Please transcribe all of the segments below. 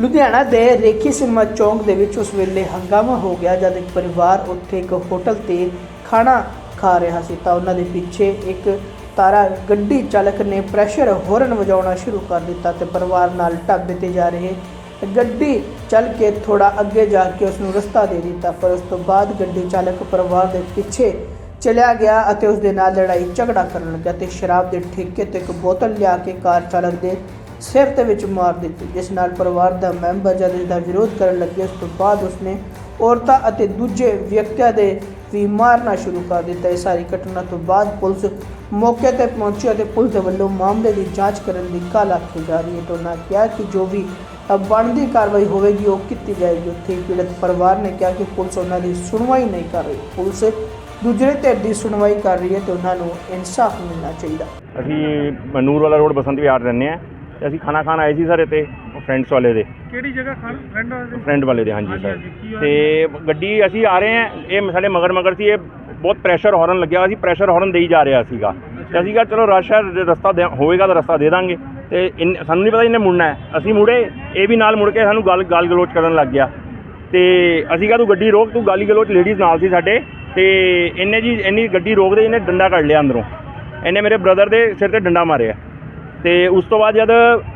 ਲੁਧਿਆਣਾ ਦੇ ਰੇਖੀ ਸਿਨੇਮਾ ਚੌਂਕ ਦੇ ਵਿੱਚ ਉਸ ਵੇਲੇ ਹੰਗਾਮਾ ਹੋ ਗਿਆ ਜਦ ਇੱਕ ਪਰਿਵਾਰ ਉੱਥੇ ਇੱਕ ਹੋਟਲ ਤੇ ਖਾਣਾ ਖਾ ਰਿਹਾ ਸੀ ਤਾਂ ਉਹਨਾਂ ਦੇ ਪਿੱਛੇ ਇੱਕ ਤਾਰਾ ਗੱਡੀ ਚਾਲਕ ਨੇ ਪ੍ਰੈਸ਼ਰ ਹੋਰਨ ਵਜਾਉਣਾ ਸ਼ੁਰੂ ਕਰ ਦਿੱਤਾ ਤੇ ਪਰਿਵਾਰ ਨਾਲ ਢਾਬੇ ਤੇ ਜਾ ਰਹੇ ਗੱਡੀ ਚੱਲ ਕੇ ਥੋੜਾ ਅੱਗੇ ਜਾ ਕੇ ਉਸ ਨੂੰ ਰਸਤਾ ਦੇ ਦਿੱਤਾ, ਪਰ ਉਸ ਤੋਂ ਬਾਅਦ ਗੱਡੀ ਚਾਲਕ ਪਰਿਵਾਰ ਦੇ ਪਿੱਛੇ ਚਲਿਆ ਗਿਆ ਅਤੇ ਉਸ ਦੇ ਨਾਲ ਲੜਾਈ ਝਗੜਾ ਕਰਨ ਲੱਗਾ ਤੇ ਸ਼ਰਾਬ ਦੇ ਠੇਕੇ ਤੋਂ ਇੱਕ ਬੋਤਲ ਲਿਆ ਕੇ ਕਾਰ ਚਾਲਕ ਦੇ ਸਿਰ ਦੇ ਵਿੱਚ ਮਾਰ ਦਿੱਤੀ, ਜਿਸ ਨਾਲ ਪਰਿਵਾਰ ਦਾ ਮੈਂਬਰ ਜਦ ਇਸ ਦਾ ਵਿਰੋਧ ਕਰਨ ਲੱਗੇ, ਉਸ ਤੋਂ ਬਾਅਦ ਉਸਨੇ ਔਰਤਾਂ ਅਤੇ ਦੂਜੇ ਵਿਅਕਤੀਆਂ ਦੇ ਵੀ ਮਾਰਨਾ ਸ਼ੁਰੂ ਕਰ ਦਿੱਤਾ। ਇਹ ਸਾਰੀ ਘਟਨਾ ਤੋਂ ਬਾਅਦ ਪੁਲਿਸ ਮੌਕੇ ਤੇ ਪਹੁੰਚੀ ਅਤੇ ਪੁਲਿਸ ਦੇ ਵੱਲੋਂ ਮਾਮਲੇ ਦੀ ਜਾਂਚ ਕਰਨ ਦੀ ਕਾਲ ਆਖੀ ਜਾ ਰਹੀ ਹੈ। ਤਾਂ ਉਹਨਾਂ ਕਿਹਾ ਕਿ ਜੋ ਵੀ ਬਣਦੀ ਕਾਰਵਾਈ ਹੋਵੇਗੀ, ਉਹ ਕੀਤੀ ਜਾਏਗੀ। ਉੱਥੇ ਪੀੜਤ ਪਰਿਵਾਰ ਨੇ ਕਿਹਾ ਕਿ ਪੁਲਿਸ ਉਹਨਾਂ ਦੀ ਸੁਣਵਾਈ ਨਹੀਂ ਕਰ ਰਹੀ। ਪੁਲਿਸ ਦੂਜੇ ਧਿਰ ਦੀ ਸੁਣਵਾਈ ਕਰ ਰਹੀ ਹੈ ਤੇ ਉਹਨਾਂ ਨੂੰ ਇਨਸਾਫ ਮਿਲਣਾ ਚਾਹੀਦਾ। ਅਸੀਂ ਨੂਰ ਵਾਲਾ ਰੋਡ ਬਸੰਤ ਵਿਹਾਰ ਰਹਿੰਦੇ ਆ ਤੇ ਅਸੀਂ ਖਾਣਾ ਖਾਣ ਆਏ ਸੀ ਸਰ ਇੱਥੇ ਫਰੈਂਡਸ ਵਾਲੇ ਦੇ। ਕਿਹੜੀ ਜਗ੍ਹਾ ਖਾਣ? ਫਰੈਂਡ ਵਾਲੇ ਦੇ? ਫਰੈਂਡ ਵਾਲੇ ਦੇ ਹਾਂਜੀ ਸਰ? ਤੇ ਗੱਡੀ ਅਸੀਂ ਆ ਰਹੇ ਆ ਇਹ ਸਾਡੇ ਮਗਰ ਮਗਰ ਸੀ ਇਹ ਬਹੁਤ ਪ੍ਰੈਸ਼ਰ ਹਾਰਨ ਲੱਗਿਆ ਸੀ ਪ੍ਰੈਸ਼ਰ ਹਾਰਨ ਦੇਈ ਜਾ ਰਿਹਾ ਸੀਗਾ। ਤੇ ਅਸੀਂ ਕਿਹਾ ਚਲੋ ਰਸ਼ ਹੈ ਰਸਤਾ ਹੋਵੇਗਾ ਤਾਂ ਰਸਤਾ ਦੇ ਦਾਂਗੇ। ਤੇ ਸਾਨੂੰ ਨਹੀਂ ਪਤਾ ਇਹਨੇ ਮੁੜਨਾ ਹੈ। ਅਸੀਂ ਮੁੜੇ ਇਹ ਵੀ ਨਾਲ ਮੁੜ ਕੇ ਸਾਨੂੰ ਗੱਲ ਗਾਲ ਗਲੋਚ ਕਰਨ ਲੱਗ ਗਿਆ। ਤੇ ਅਸੀਂ ਕਿਹਾ ਤੂੰ ਗੱਡੀ ਰੋਕ ਤੂੰ ਗਾਲੀ ਗਲੋਚ ਲੇਡੀਜ਼ ਨਾਲ ਸੀ ਸਾਡੇ। ਤੇ ਇਹਨੇ ਜੀ ਇੰਨੀ ਗੱਡੀ ਰੋਕਦੇ ਇਹਨੇ ਡੰਡਾ ਕੱਢ ਲਿਆ ਅੰਦਰੋਂ। ਇਹਨੇ ਮੇਰੇ ਬ੍ਰਦਰ ਦੇ ਸਿਰ ਤੇ ਡੰਡਾ ਮਾਰਿਆ। ਤੇ ਉਸ ਤੋਂ ਬਾਅਦ ਜਦ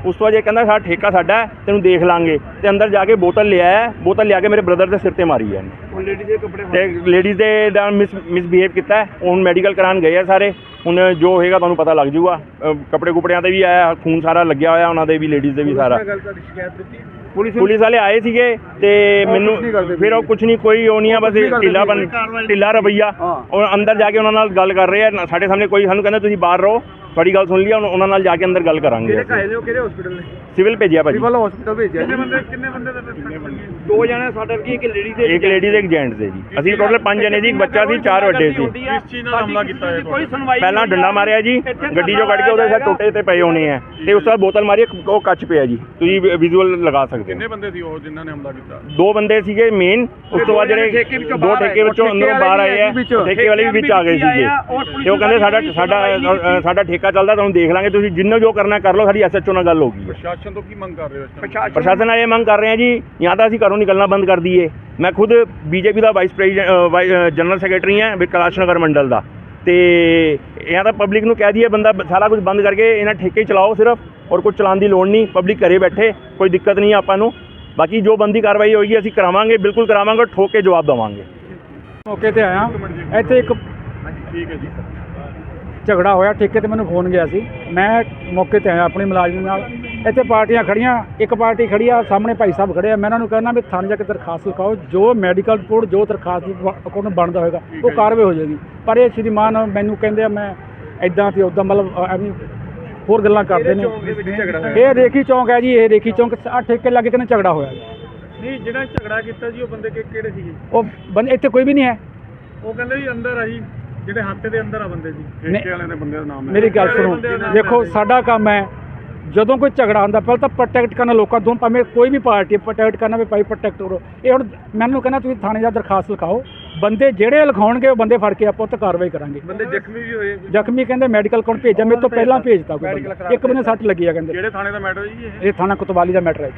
ਉਸ ਤੋਂ ਬਾਅਦ ਇਹ ਕਹਿੰਦਾ ਸਾਡਾ ਠੇਕਾ ਸਾਡਾ ਹੈ ਤੈਨੂੰ ਦੇਖ ਲਾਂਗੇ। ਤੇ ਅੰਦਰ ਜਾ ਕੇ ਬੋਤਲ ਲਿਆ ਹੈ ਬੋਤਲ ਲਿਆ ਕੇ ਮੇਰੇ ਬ੍ਰਦਰ ਦੇ ਸਿਰ ਤੇ ਮਾਰੀ ਹੈ ਇਹਨੇ। ਉਹ ਲੇਡੀ ਦੇ ਕੱਪੜੇ ਤੇ ਲੇਡੀਜ਼ ਦੇ ਦਾ ਮਿਸ ਮਿਸਬੀਹੇਵ ਕੀਤਾ ਹੈ। ਹੁਣ ਮੈਡੀਕਲ ਕਰਾਉਣ ਗਏ ਆ ਸਾਰੇ। ਹੁਣ ਜੋ ਹੋਏਗਾ ਤੁਹਾਨੂੰ ਪਤਾ ਲੱਗ ਜਾਊਗਾ। ਅ, ਕੱਪੜੇ ਕੁਪੜਿਆਂ ਤੇ ਵੀ ਆਇਆ ਖੂਨ ਸਾਰਾ ਲੱਗਿਆ ਹੋਇਆ ਉਹਨਾਂ ਦੇ ਵੀ ਲੇਡੀਜ਼ ਦੇ ਵੀ ਸਾਰਾ। ਗੱਲ ਤੁਹਾਡੀ ਸ਼ਿਕਾਇਤ ਦਿੱਤੀ? ਪੁਲਿਸ ਪੁਲਿਸ ਵਾਲੇ ਆਏ ਸੀਗੇ ਤੇ ਮੈਨੂੰ ਕੁਛ ਨਹੀਂ ਕਰਦੇ ਫਿਰ ਉਹ ਕੁਝ ਨਹੀਂ ਕੋਈ ਉਹ ਨਹੀਂ ਆ ਬਸ ਕੁਛ ਢਿੱਲਾ ਬਣ ਢਿੱਲਾ ਰਵਈਆ। ਹਾਂ। ਉਹ ਅੰਦਰ ਜਾ ਕੇ ਉਹਨਾਂ ਨਾਲ ਗੱਲ ਕਰ ਰਹੇ ਆ ਨਾ- ਸਾਡੇ ਸਾਹਮਣੇ ਕੋਈ ਸਾਨੂੰ ਕਹਿੰਦਾ ਤੁਸੀਂ ਬਾਹਰ ਰਹੋ। ਤੁਹਾਡੀ ਗੱਲ ਸੁਣ ਲਈ ਆ, ਹੁਣ ਉਹਨਾਂ ਨਾਲ ਜਾ ਕੇ ਅੰਦਰ ਗੱਲ ਕਰਾਂਗੇ ਕਿਹੜੇ ਅਸੀਂ। ਨੇ ਉਹ ਕਿਹੜੇ ਹਸਪੀਟਲ ਨੇ ਸਿਵਲ ਭੇਜਿਆ ਭਾਜੀ। ਸਿਵਲ ਹਸਪੀਟਲ ਭੇਜਿਆ ਕਿੰਨੇ ਬੰਦੇ ਕਿੰਨੇ ਬੰਦੇ ਦਾ ਦੋ ਜਣੇ ਸਾਡੇ ਵਰਗੀ ਇੱਕ ਲੇਡੀ ਦੇ ਇੱਕ ਲੇਡੀ ਤੇ ਇੱਕ ਜੈਂਟਸ ਦੇ ਜੀ। ਅਸੀਂ ਟੋਟਲ ਪੰਜ ਜਣੇ ਜੀ ਇੱਕ ਬੱਚਾ ਸੀ ਚਾਰ ਵੱਡੇ ਸੀ। ਕਿਸ ਚੀਜ਼ ਨਾਲ ਹਮਲਾ ਕੀਤਾ ਹੈ ਕੋਈ ਸੁਣਵਾਈ ਪਹਿਲਾਂ ਡੰਡਾ ਮਾਰਿਆ ਜੀ ਗੱਡੀ ਚੋਂ ਕੱਢ ਕੇ ਉਹਦੇ ਸਿਰ ਟੋਟੇ ਤੇ ਪਏ ਹੋਣੇ ਆ। ਤੇ ਉਸ ਤੋਂ ਬਾਅਦ ਬੋਤਲ ਮਾਰੀ ਉਹ ਕੱਚ ਪਿਆ ਜੀ। ਤੁਸੀਂ ਵਿਜ਼ੂਅਲ ਲਗਾ ਸਕਦੇ ਕਿੰਨੇ ਹੋ ਬੰਦੇ ਸੀ ਉਹ ਜਿਨ੍ਹਾਂ ਨੇ ਹਮਲਾ ਕੀਤਾ? ਦੋ ਬੰਦੇ ਸੀਗੇ ਮੇਨ ਉਸ ਤੋਂ ਬਾਅਦ ਜਿਹੜੇ ਦੋ ਠੇਕੇ ਵਿੱਚੋਂ ਅੰਦਰੋਂ ਬਾਹਰ ਆਏ ਆ ਠੇਕੇ ਵਾਲੇ ਵੀ ਵਿੱਚ ਆ ਗਏ ਸੀਗੇ। ਤੇ ਉਹ ਕਹਿੰਦੇ ਸਾਡਾ ਸਾਡਾ ਸਾਡਾ ਠੇਕਾ ਚੱਲਦਾ ਤੁਹਾਨੂੰ ਦੇਖ ਲਾਂਗੇ। ਤੁਸੀਂ ਜਿੰਨਾ ਜੋ ਕਰਨਾ ਕਰ ਲਓ ਸਾਡੀ ਐਸਐਚਓ ਨਾਲ ਗੱਲ ਹੋਗੀ ਪ੍ਰਸ਼ਾਸਨ ਤੋਂ ਕੀ ਮੰਗ ਕਰ ਰਹੇ ਹੋ ਇਸ time? ਪ੍ਰਸ਼ਾਸਨ ਨਾਲ ਇਹ ਮੰਗ ਕਰ ਰਹੇ ਆ ਜੀ ਜਾਂ ਤਾਂ ਅਸੀਂ ਘਰੋਂ ਨਿਕਲਣਾ ਬੰਦ ਕਰ ਦਈਏ। ਮੈਂ ਖੁਦ ਬੀਜੇਪੀ ਦਾ ਵਾਈਸ ਪ੍ਰੈਜ਼ੀਡੈਂਟ ਜਨਰਲ ਸੈਕਟਰੀ ਹਾਂ ਵਿਕਾਸ ਨਗਰ ਮੰਡਲ ਦਾ। ਤੇ ਜਾਂ ਤਾਂ ਪਬਲਿਕ ਨੂੰ ਕਹਿ ਦਈਏ ਬੰਦਾ ਸਾਰਾ ਕੁਝ ਬੰਦ ਕਰਕੇ ਇਹਨਾਂ ਠੇਕੇ ਹੀ ਚਲਾਓ ਸਿਰਫ ਔਰ ਕੁਝ ਚਲਾਉਣ ਦੀ ਲੋੜ ਨਹੀਂ ਪਬਲਿਕ ਘਰੇ ਬੈਠੇ ਕੋਈ ਦਿੱਕਤ ਨਹੀਂ ਆਪਾਂ ਨੂੰ। ਬਾਕੀ ਜੋ ਬੰਦੀ ਕਾਰਵਾਈ ਹੋਏਗੀ ਅਸੀਂ ਕਰਾਵਾਂਗੇ ਬਿਲਕੁਲ ਕਰਾਵਾਂਗੇ ਠੋਕ ਕੇ ਜਵਾਬ ਦੇਵਾਂਗੇ। ਮੌਕੇ ਤੇ ਆਇਆ। ਇੱਥੇ ਇੱਕ ਠੀਕ ਹੈ ਜੀ। ਝਗੜਾ ਹੋਇਆ ਠੇਕੇ ਤੇ ਮੈਨੂੰ ਫੋਨ ਗਿਆ ਸੀ। ਮੈਂ ਮੌਕੇ ਤੇ ਆਇਆ ਆਪਣੀ ਮੁਲਾਜ਼ਮ ਨਾਲ ਇੱਥੇ ਪਾਰਟੀਆਂ ਖੜੀਆਂ ਇੱਕ ਪਾਰਟੀ ਖੜੀ ਆ ਸਾਹਮਣੇ ਭਾਈ ਸਾਹਿਬ ਖੜੇ ਆ। ਮੈਂ ਇਹਨਾਂ ਨੂੰ ਕਹਿੰਦਾ ਵੀ ਥਾਣੇ ਜਾ ਕੇ ਦਰਖਾਸਤ ਲਿਖਾਓ ਜੋ ਮੈਡੀਕਲ ਰਿਪੋਰਟ ਜੋ ਦਰਖਾਸਤ ਅਕਾਊਂਟ ਬਣਦਾ ਹੋਏਗਾ ਉਹ ਕਾਰਵਾਈ ਹੋ ਜਾਏਗੀ। ਪਰ ਇਹ ਸ਼੍ਰੀਮਾਨ ਮੈਨੂੰ ਕਹਿੰਦੇ ਆ ਮੈਂ ਇਦਾਂ ਤੇ ਉਦਾਂ ਮਤਲਬ ਐਵੇਂ ਹੋਰ ਗੱਲਾਂ ਕਰਦੇ ਨੇ। ਇਹ ਰੇਖੀ ਚੌਂਕ ਹੈ ਜੀ ਇਹ ਰੇਖੀ ਚੌਂਕ ਆ ਠੇਕੇ ਲੱਗੇ ਕਿਨੇ ਝਗੜਾ ਹੋਇਆ ਨਹੀਂ ਜਿਹੜਾ ਝਗੜਾ ਕੀਤਾ ਜੀ ਉਹ ਬੰਦੇ ਕਿ- ਕਿਹੜੇ ਸੀਗੇ? ਉਹ ਬੰਦੇ ਇੱਥੇ ਕੋਈ ਵੀ ਨਹੀਂ ਹੈ। ਉਹ ਕਹਿੰਦੇ ਜੀ ਅੰਦਰ ਆ ਜੀ ਜਿਹੜੇ ਹੱਥ ਦੇ ਅੰਦਰ ਆ ਬੰਦੇ ਜੀ। ਠੇਕੇ ਵਾਲੇ ਦੇ ਬੰਦੇ ਦਾ ਨਾਮ ਹੈ। ਮੇਰੀ ਗੱਲ ਸੁਣੋ। ਦੇਖੋ। ਸਾਡਾ ਕੰਮ ਹੈ ਜਦੋਂ ਕੋਈ ਝਗੜਾ ਹੁੰਦਾ ਪਹਿਲਾਂ ਤਾਂ ਪ੍ਰੋਟੈਕਟ ਕਰਨਾ ਲੋਕਾਂ ਤੋਂ ਭਾਵੇਂ ਕੋਈ ਵੀ ਪਾਰਟੀ ਪ੍ਰੋਟੈਕਟ ਕਰਨਾ ਵੀ ਭਾਈ ਪ੍ਰੋਟੈਕਟ ਕਰੋ। ਇਹ ਹੁਣ ਮੈਨੂੰ ਕਹਿੰਦਾ ਤੁਸੀਂ ਥਾਣੇ ਜਾ ਦਰਖਾਸਤ ਲਿਖਾਓ ਬੰਦੇ ਜਿਹੜੇ ਲਿਖਾਉਣਗੇ ਉਹ ਬੰਦੇ ਫੜ ਕੇ ਆਪਾਂ ਉੱਤੇ ਕਾਰਵਾਈ ਕਰਾਂਗੇ। ਬੰਦੇ ਜ਼ਖਮੀ ਵੀ ਹੋਏ ਜ਼ਖਮੀ ਕਹਿੰਦੇ ਮੈਡੀਕਲ ਕੋਲ ਭੇਜਿਆ ਮੇਰੇ ਤੋਂ ਪਹਿਲਾਂ ਭੇਜਤਾ ਕੋਈ ਬੰਦਾ। ਇੱਕ ਬੰਦੇ ਸੱਟ ਲੱਗੀ ਆ ਕਹਿੰਦੇ। ਕਿਹੜੇ ਥਾਣੇ ਦਾ ਮੈਟਰ ਜੀ ਇਹ? ਇਹ ਥਾਣਾ ਕੁਤਵਾਲੀ ਦਾ ਮੈਟਰ ਹੈ